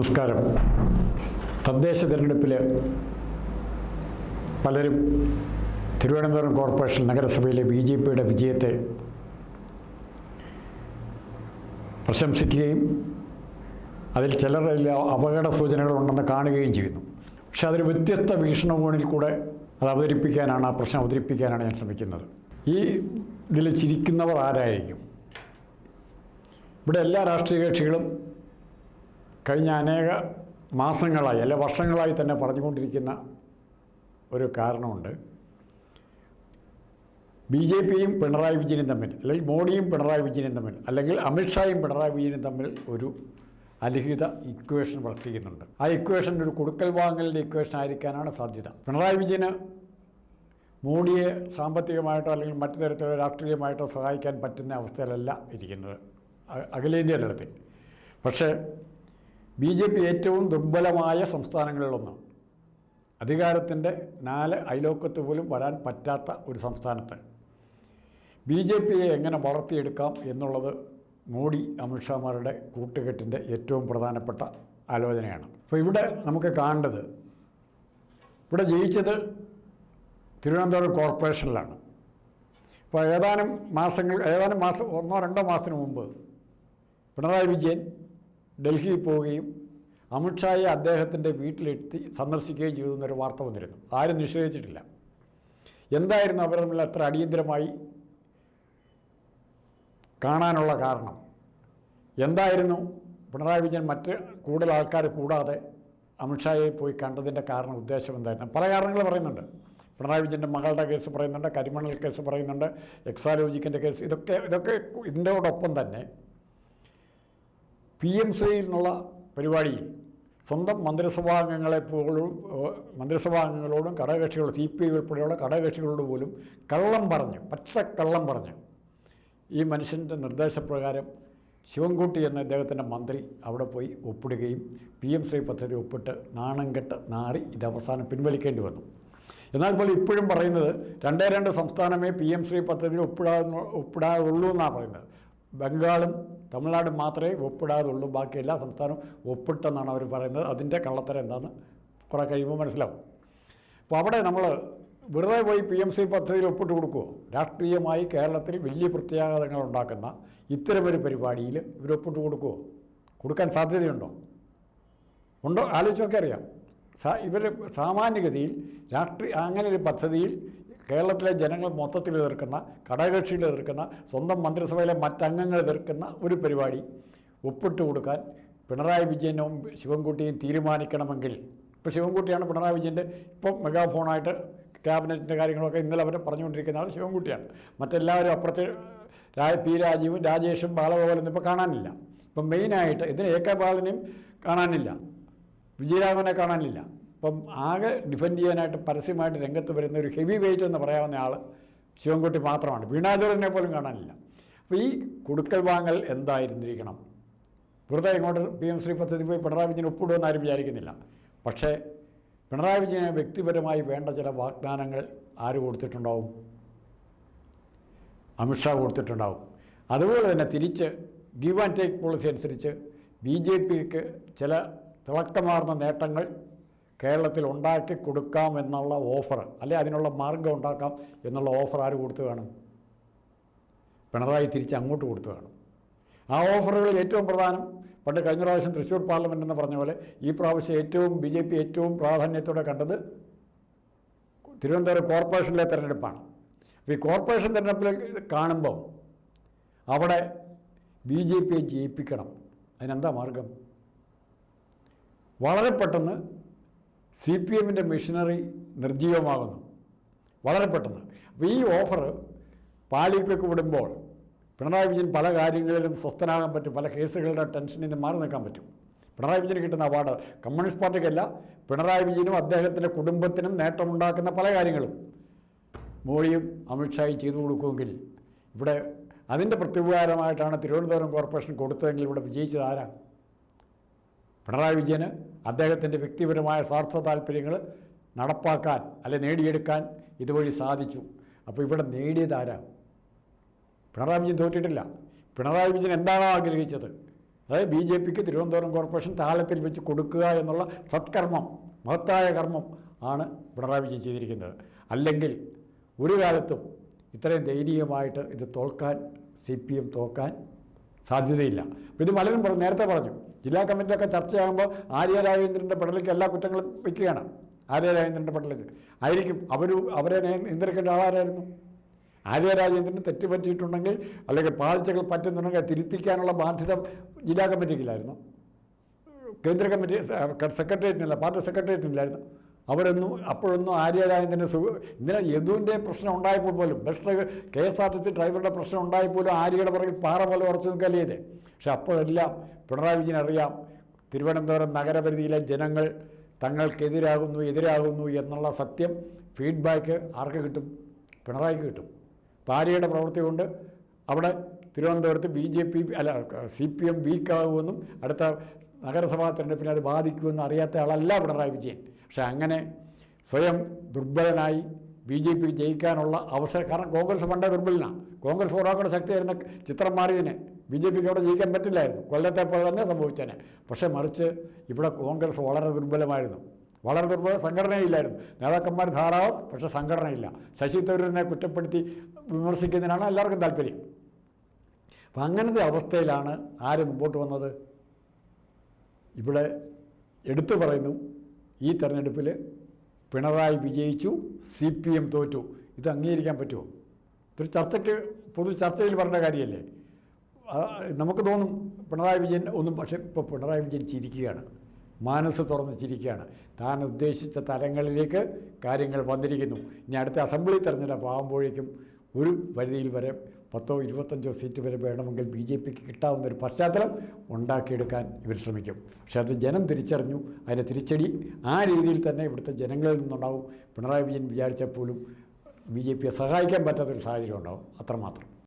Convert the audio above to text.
നമസ്കാരം. തദ്ദേശ തിരഞ്ഞെടുപ്പിൽ പലരും തിരുവനന്തപുരം കോർപ്പറേഷൻ നഗരസഭയിലെ ബി ജെ പിയുടെ വിജയത്തെ പ്രശംസിക്കുകയും അതിൽ ചിലരിൽ അപകട സൂചനകളുണ്ടെന്ന് കാണുകയും ചെയ്യുന്നു. പക്ഷെ അതൊരു വ്യത്യസ്ത വീക്ഷണകോണിൽ കൂടെ അത് അവതരിപ്പിക്കാനാണ് ആ പ്രശ്നം അവതരിപ്പിക്കാനാണ് ഞാൻ ശ്രമിക്കുന്നത്. ഈ ഇതിൽ ചിരിക്കുന്നവർ ആരായിരിക്കും? ഇവിടെ എല്ലാ രാഷ്ട്രീയ കക്ഷികളും കഴിഞ്ഞ അനേക മാസങ്ങളായി അല്ലെ വർഷങ്ങളായി തന്നെ പറഞ്ഞുകൊണ്ടിരിക്കുന്ന ഒരു കാരണമുണ്ട്. ബി ജെ പിയും പിണറായി വിജയനും തമ്മിൽ അല്ലെങ്കിൽ മോഡിയും പിണറായി വിജയനും തമ്മിൽ അല്ലെങ്കിൽ അമിത്ഷായും പിണറായി വിജയനും തമ്മിൽ ഒരു അലിഹിത ഇക്വേഷൻ പ്രവർത്തിക്കുന്നുണ്ട് ആ ഇക്വേഷൻ ഒരു കൊടുക്കൽ വാങ്ങലിന്റെ ഇക്വേഷൻ ആയിരിക്കാനാണ് സാധ്യത. പിണറായി വിജയന് മോഡിയെ സാമ്പത്തികമായിട്ടോ അല്ലെങ്കിൽ മറ്റു തരത്തിലുള്ള രാഷ്ട്രീയമായിട്ടോ സഹായിക്കാൻ പറ്റുന്ന അവസ്ഥയിലല്ല ഇരിക്കുന്നത്. അഖിലേന്ത്യാ തലത്തിൽ. പക്ഷേ ബി ജെ പി ഏറ്റവും ദുർബലമായ സംസ്ഥാനങ്ങളിലൊന്നാണ്. അധികാരത്തിന്റെ നാല് അയലോക്കത്ത് പോലും വരാൻ പറ്റാത്ത ഒരു സംസ്ഥാനത്ത്. ബി ജെ പിയെ എങ്ങനെ വളർത്തിയെടുക്കാം എന്നുള്ളത് മോഡി അമിത്ഷാമാരുടെ കൂട്ടുകെട്ടിന്റെ ഏറ്റവും പ്രധാനപ്പെട്ട ആലോചനയാണ്. അപ്പോൾ ഇവിടെ നമുക്ക് കാണേണ്ടത് ഇവിടെ ജയിച്ചത് തിരുവനന്തപുരം കോർപ്പറേഷനിലാണ്. അപ്പോൾ ഏതാനും മാസങ്ങൾ ഏതാനും മാസം ഒന്നോ രണ്ടോ മാസത്തിന് മുമ്പ് പിണറായി വിജയൻ ഡൽഹിയിൽ പോവുകയും അമിത്ഷായെ അദ്ദേഹത്തിന്റെ വീട്ടിലെത്തി സന്ദർശിക്കുകയും ചെയ്തു എന്നൊരു വാർത്ത വന്നിരുന്നു. ആരും നിഷേധിച്ചിട്ടില്ല. എന്തായിരുന്നു അവർ തമ്മിൽ അത്ര അടിയന്തരമായി കാണാനുള്ള കാരണം? എന്തായിരുന്നു? പിണറായി വിജയൻ മറ്റ് കൂടുതൽ ആൾക്കാർ കൂടാതെ അമിത്ഷായെ പോയി കണ്ടതിന്റെ കാരണം ഉദ്ദേശം എന്തായിരുന്നു? പല കാരണങ്ങൾ പറയുന്നുണ്ട്. പിണറായി വിജയന്റെ മകളുടെ കേസ് പറയുന്നുണ്ട് കരിമണൽ കേസ് പറയുന്നുണ്ട് എക്സാലോജിക്കിന്റെ കേസ് ഇതൊക്കെ ഇതൊക്കെ ഇതിന്റെ ഇതിന്റെയോടൊപ്പം തന്നെ പി എം സിയിൽ നിന്നുള്ള പരിപാടിയിൽ സ്വന്തം മന്ത്രിസഭാംഗങ്ങളെ പോലും മന്ത്രിസഭാംഗങ്ങളോടും ഘടകകക്ഷികളോടും സി പി ഐ ഉൾപ്പെടെയുള്ള ഘടകകക്ഷികളോട് പോലും കള്ളം പറഞ്ഞു കള്ളം പറഞ്ഞു. ഈ മനുഷ്യന്റെ നിർദ്ദേശപ്രകാരം ശിവൻകുട്ടി എന്ന ഇദ്ദേഹത്തിന്റെ മന്ത്രി അവിടെ പോയി ഒപ്പിടുകയും പി എം ശ്രീ പദ്ധതി ഒപ്പിട്ട് നാണം കെട്ട് നാറി ഇത് അവസാനം പിൻവലിക്കേണ്ടി വന്നു. എന്നാൽ പോലും ഇപ്പോഴും പറയുന്നത് രണ്ടേ രണ്ട് സംസ്ഥാനമേ പി എം ശ്രീ പദ്ധതി ഒപ്പിടാ ഒപ്പിടാതുള്ളൂ എന്നാണ് പറയുന്നത്. ബംഗാളും തമിഴ്നാടും മാത്രമേ ഒപ്പിടാതുള്ളൂ. ബാക്കി എല്ലാ സംസ്ഥാനവും ഒപ്പിട്ടെന്നാണ് അവർ പറയുന്നത്. അതിന്റെ കള്ളത്തരം എന്താണെന്ന് കുറേ കഴിയുമ്പോൾ മനസ്സിലാവും. അപ്പോൾ അവിടെ നമ്മൾ വെറുതെ പോയി പി എം സി പദ്ധതിയിൽ ഒപ്പിട്ട് കൊടുക്കുമോ രാഷ്ട്രീയമായി കേരളത്തിൽ വലിയ പ്രത്യാഘാതങ്ങൾ ഉണ്ടാക്കുന്ന ഇത്തരമൊരു പരിപാടിയിൽ ഇവർ ഒപ്പിട്ട് കൊടുക്കുമോ കൊടുക്കാൻ സാധ്യതയുണ്ടോ? ഉണ്ടോ? ആലോചിച്ചൊക്കെ അറിയാം ഇവർ സാമാന്യഗതിയിൽ രാഷ്ട്രീയ അങ്ങനെ ഒരു പദ്ധതിയിൽ കേരളത്തിലെ ജനങ്ങൾ മൊത്തത്തിൽ എതിർക്കുന്ന ഘടകകക്ഷികൾ എതിർക്കുന്ന സ്വന്തം മന്ത്രിസഭയിലെ മറ്റംഗങ്ങൾ എതിർക്കുന്ന ഒരു പരിപാടി. ഒപ്പിട്ട് കൊടുക്കാൻ പിണറായി വിജയനും ശിവൻകുട്ടിയും തീരുമാനിക്കണമെങ്കിൽ. ഇപ്പോൾ ശിവൻകുട്ടിയാണ് പിണറായി വിജയന്റെ ഇപ്പം മെഗാഫോണായിട്ട് ക്യാബിനറ്റിന്റെ കാര്യങ്ങളൊക്കെ ഇന്നലെ അവർ പറഞ്ഞുകൊണ്ടിരിക്കുന്ന ആൾ ശിവൻകുട്ടിയാണ്. മറ്റെല്ലാവരും അപ്പുറത്തെ പി രാജീവും രാജേഷും ബാലഗോപാലൊന്നും ഇപ്പോൾ കാണാനില്ല. ഇപ്പം മെയിനായിട്ട് ഇതിന് എ കെ ബാലനെയും കാണാനില്ല. വിജയരാഘവനെ കാണാനില്ല. ഇപ്പം ആകെ ഡിഫെൻഡ് ചെയ്യാനായിട്ട് പരസ്യമായിട്ട് രംഗത്ത് വരുന്ന ഒരു ഹെവി വെയിറ്റ് എന്ന് പറയാവുന്ന ആൾ ശിവൻകുട്ടി മാത്രമാണ്. വീണാചൂരനെ പോലും കാണാനില്ല. അപ്പോൾ ഈ കൊടുക്കൽ വാങ്ങൽ എന്തായിരുന്നിരിക്കണം? വെറുതെ ഇങ്ങോട്ട് പി എം ശ്രീ പദ്ധതി പോയി പിണറായി വിജയൻ ഒപ്പിടുമെന്ന് ആരും വിചാരിക്കുന്നില്ല. പക്ഷേ പിണറായി വിജയന് വ്യക്തിപരമായി വേണ്ട ചില വാഗ്ദാനങ്ങൾ ആര് കൊടുത്തിട്ടുണ്ടാവും? അമിത്ഷാ കൊടുത്തിട്ടുണ്ടാവും. അതുപോലെ തന്നെ തിരിച്ച് ഗീവ് ആൻഡ് ടേക്ക് പോളിസി അനുസരിച്ച് ബി ജെ പിക്ക് ചില തിളക്കമാർന്ന നേട്ടങ്ങൾ കേരളത്തിൽ ഉണ്ടാക്കി കൊടുക്കാം എന്നുള്ള ഓഫർ അല്ലെ അതിനുള്ള മാർഗം ഉണ്ടാക്കാം എന്നുള്ള ഓഫർ ആര് കൊടുത്തു കാണും? പിണറായി തിരിച്ച് അങ്ങോട്ട് കൊടുത്തു കാണും. ആ ഓഫറുകളിൽ ഏറ്റവും പ്രധാനം പണ്ട് കഴിഞ്ഞ പ്രാവശ്യം തൃശ്ശൂർ പാർലമെന്റ് എന്ന് പറഞ്ഞ പോലെ ഈ പ്രാവശ്യം ഏറ്റവും ബി ജെ പി ഏറ്റവും പ്രാധാന്യത്തോടെ കണ്ടത് തിരുവനന്തപുരം കോർപ്പറേഷനിലെ തിരഞ്ഞെടുപ്പാണ്. അപ്പോൾ ഈ കോർപ്പറേഷൻ തിരഞ്ഞെടുപ്പിൽ കാണുമ്പോൾ അവിടെ ബി ജെ പിയെ ജയിപ്പിക്കണം. അതിനെന്താ മാർഗം വളരെ പെട്ടെന്ന് സി പി എമ്മിന്റെ മിഷനറി നിർജീവമാകുന്നു. വളരെ പെട്ടെന്ന്. അപ്പോൾ ഈ ഓഫർ പാലിപ്പിക്ക് വിടുമ്പോൾ പിണറായി വിജയൻ പല കാര്യങ്ങളിലും സ്വസ്ഥനാകാൻ പറ്റും. പല കേസുകളുടെ ടെൻഷനിൽ മാറി നിൽക്കാൻ പറ്റും. പിണറായി വിജയന് കിട്ടുന്ന അവാർഡ് കമ്മ്യൂണിസ്റ്റ് പാർട്ടിക്കല്ല. പിണറായി വിജയനും അദ്ദേഹത്തിന്റെ കുടുംബത്തിനും നേട്ടമുണ്ടാക്കുന്ന പല കാര്യങ്ങളും മോഡിയും അമിത്ഷായും ചെയ്തു കൊടുക്കുമെങ്കിൽ ഇവിടെ അതിന്റെ പ്രത്യുപകാരമായിട്ടാണ് തിരുവനന്തപുരം കോർപ്പറേഷൻ കൊടുത്തതെങ്കിൽ ഇവിടെ വിജയിച്ചത് ആരാ പിണറായി വിജയന് അദ്ദേഹത്തിന്റെ വ്യക്തിപരമായ സ്വാർത്ഥ താല്പര്യങ്ങൾ നടപ്പാക്കാൻ അല്ലെ നേടിയെടുക്കാൻ ഇതുവഴി സാധിച്ചു. അപ്പോൾ ഇവിടെ നേടിയതാരാ പിണറായി വിജയൻ തോറ്റിട്ടില്ല. പിണറായി വിജയൻ എന്താണോ ആഗ്രഹിച്ചത്? അതായത് ബി ജെ പിക്ക് തിരുവനന്തപുരം കോർപ്പറേഷൻ താളത്തിൽ വെച്ച് കൊടുക്കുക എന്നുള്ള സത്കർമ്മം മഹത്തായ കർമ്മം ആണ് പിണറായി വിജയൻ ചെയ്തിരിക്കുന്നത്. അല്ലെങ്കിൽ ഒരു കാലത്തും ഇത്രയും ദയനീയമായിട്ട് ഇത് തോൽക്കാൻ സി പി എം തോൽക്കാൻ സാധ്യതയില്ല. ഇത് പലരും പറഞ്ഞു നേരത്തെ പറഞ്ഞു. ജില്ലാ കമ്മിറ്റിയൊക്കെ ചർച്ചയാകുമ്പോൾ ആര്യ രാജേന്ദ്രന്റെ പടലേക്ക് എല്ലാ കുറ്റങ്ങളും വയ്ക്കുകയാണ്. ആര്യ രാജേന്ദ്രന്റെ പടലേക്ക് ആയിരിക്കും അവർ അവരെ നിയ- നിയന്ത്രിക്കേണ്ട ആളാരായിരുന്നു? ആര്യ രാജേന്ദ്രന് തെറ്റ് പറ്റിയിട്ടുണ്ടെങ്കിൽ അല്ലെങ്കിൽ പാഴ്ചകൾ പറ്റുന്നുണ്ടെങ്കിൽ തിരുത്തിക്കാനുള്ള ബാധ്യത ജില്ലാ കമ്മിറ്റിക്കില്ലായിരുന്നു. കേന്ദ്ര കമ്മിറ്റി സെക്രട്ടേറിയറ്റിനല്ല പാർട്ടി സെക്രട്ടേറിയറ്റിനില്ലായിരുന്നു. അവരൊന്നും അപ്പോഴൊന്നും ആര്യ രാജേന്ദ്രന്റെ സുഖ ഇന്നലെ യദുവിന്റെ പ്രശ്നം ഉണ്ടായപ്പോൾ പോലും bus K S R T C ഡ്രൈവറുടെ പ്രശ്നം ഉണ്ടായപ്പോലും പോലും ആര്യയുടെ പുറകിൽ പാറ പോലെ ഉറച്ചു നിൽക്കല്ലേ പക്ഷെ അപ്പോഴെല്ലാം പിണറായി വിജയൻ അറിയാം തിരുവനന്തപുരം നഗരപരിധിയിലെ ജനങ്ങൾ തങ്ങൾക്കെതിരാകുന്നു എതിരാകുന്നു എന്നുള്ള സത്യം ഫീഡ്ബാക്ക് ആർക്ക് കിട്ടും? പിണറായിക്ക് കിട്ടും. ഭാര്യയുടെ പ്രവൃത്തി കൊണ്ട് അവിടെ തിരുവനന്തപുരത്ത് ബി ജെ പി അല്ല സി പി എം വീക്കാകുമെന്നും അടുത്ത നഗരസഭാ തെരഞ്ഞെടുപ്പിനെ അത് ബാധിക്കുമെന്നും അറിയാത്ത ആളല്ല പിണറായി വിജയൻ. പക്ഷേ അങ്ങനെ സ്വയം ദുർബലനായി ബി ജെ പി ജയിക്കാനുള്ള അവസരം കാരണം കോൺഗ്രസ് പണ്ടേ ദുർബലനാണ് കോൺഗ്രസ് ഒരാളുടെ വരുന്ന ചിത്രം മാറിയതിനെ. ബി ജെ പിക്ക് അവിടെ ജയിക്കാൻ പറ്റില്ലായിരുന്നു. കൊല്ലത്തെ പോലെ തന്നെ സംഭവിച്ചേനെ. പക്ഷേ മറിച്ച് ഇവിടെ കോൺഗ്രസ് വളരെ ദുർബലമായിരുന്നു. വളരെ ദുർബല സംഘടനയില്ലായിരുന്നു. നേതാക്കന്മാർ ധാരാളം പക്ഷേ സംഘടനയില്ല. ശശി തരൂരിനെ കുറ്റപ്പെടുത്തി വിമർശിക്കുന്നതിനാണ് എല്ലാവർക്കും താല്പര്യം. അപ്പം അങ്ങനത്തെ അവസ്ഥയിലാണ് ആര് മുമ്പോട്ട് വന്നത്? ഇവിടെ എടുത്തു പറയുന്നു ഈ തെരഞ്ഞെടുപ്പിൽ പിണറായി വിജയിച്ചു സി പി എം തോറ്റു. ഇത് അംഗീകരിക്കാൻ പറ്റുമോ? ഇതൊരു ചർച്ചയ്ക്ക് പൊതു ചർച്ചയിൽ പറഞ്ഞ കാര്യമല്ലേ? നമുക്ക് തോന്നും പിണറായി വിജയൻ ഒന്നും പക്ഷേ ഇപ്പോൾ പിണറായി വിജയൻ ചിരിക്കുകയാണ്. മനസ്സ് തുറന്ന് ചിരിക്കുകയാണ്. താൻ ഉദ്ദേശിച്ച തലങ്ങളിലേക്ക് കാര്യങ്ങൾ വന്നിരിക്കുന്നു. ഇനി അടുത്ത അസംബ്ലി തെരഞ്ഞെടുപ്പ് ആകുമ്പോഴേക്കും ഒരു പരിധിയിൽ വരെ പത്തോ ഇരുപത്തഞ്ചോ സീറ്റ് വരെ വേണമെങ്കിൽ ബി ജെ പിക്ക് കിട്ടാവുന്ന ഒരു പശ്ചാത്തലം ഉണ്ടാക്കിയെടുക്കാൻ ഇവർ ശ്രമിക്കും. പക്ഷേ അത് ജനം തിരിച്ചറിഞ്ഞു. അതിന്റെ തിരിച്ചടി ആ രീതിയിൽ തന്നെ ഇവിടുത്തെ ജനങ്ങളിൽ നിന്നുണ്ടാവും. പിണറായി വിജയൻ വിചാരിച്ചാൽ പോലും ബി ജെ പിയെ സഹായിക്കാൻ പറ്റാത്തൊരു സാഹചര്യം ഉണ്ടാവും. അത്രമാത്രം.